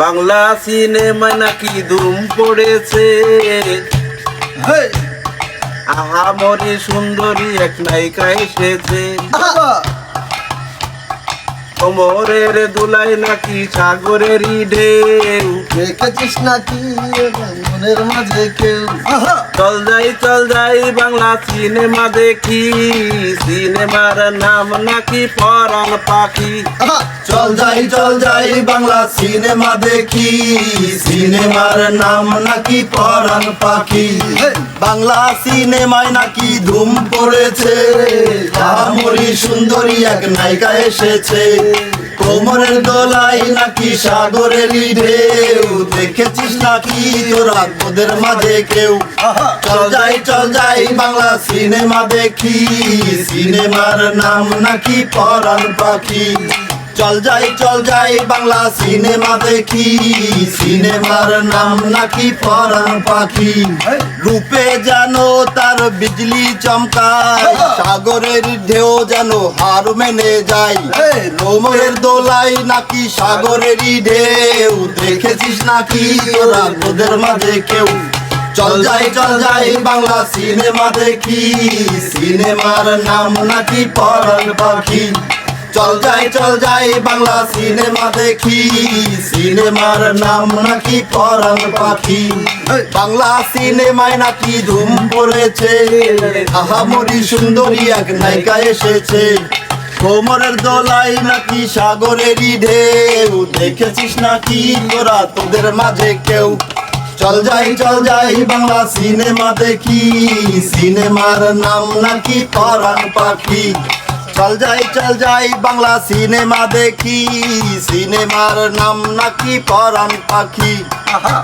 বাংলা সিনেমায় নাকি দুম পড়েছে। আহা মরি সুন্দরী এক নায়িকা এসেছে। কোমরের দুলাই নাকি সাগরেরই ঢেউ? দেখেছিস নাকি মনের মাঝে কেউ? চল যাই চল যাই বাংলা সিনেমা দেখি। সিনেমার নাম নাকি পরাণ পাখি। চল যাই চল যাই বাংলা সিনেমা দেখি। সিনেমার নাম নাকি পরাণ পাখি। বাংলা সিনেমায় নাকি ধুম পড়েছে মরি সুন্দরী এক নায়িকা এসেছে। কোমরের দোলাই নাকি সাগরের ঢেউ? দেখেছিস নাকি তোরা? তোদের মাঝে কেউ? চল যাই চল যাই বাংলা সিনেমা দেখি। সিনেমার নাম নাকি পরাণ পাখি? চল যাই চল যাই বাংলা সিনেমা দেখি। সিনেমার নাম নাকি পরাণ পাখি। রূপে যেন তার বিজলি চমকায় সাগরের ঢেউ যেন হার মেনে যায়। কোমরের দোলাই নাকি সাগরেরই ঢেউ? দেখেছিস নাকি তোরা তোদের মাঝে কেউ? চল যাই চল যাই বাংলা সিনেমা দেখি। সিনেমার নাম নাকি পরাণ পাখি। চল যাই চল যাই বাংলা সিনেমা দেখি। সিনেমার নাম নাকি পরাণ পাখি। বাংলা সিনেমায় নাকি ধুম পড়েছে। আহামরি সুন্দরী এক নায়িকা এসেছে। কোমরের দোলাই নাকি সাগরেরই ঢেউ। দেখেছিস নাকি তোরা তোদের মাঝে কেউ? চল যাই চল যাই বাংলা সিনেমা দেখি। সিনেমার নাম নাকি পরাণ পাখি। চল যাই চল যাই বাংলা সিনেমা দেখি। সিনেমার নাম নাকি পরাণ পাখি। আহা,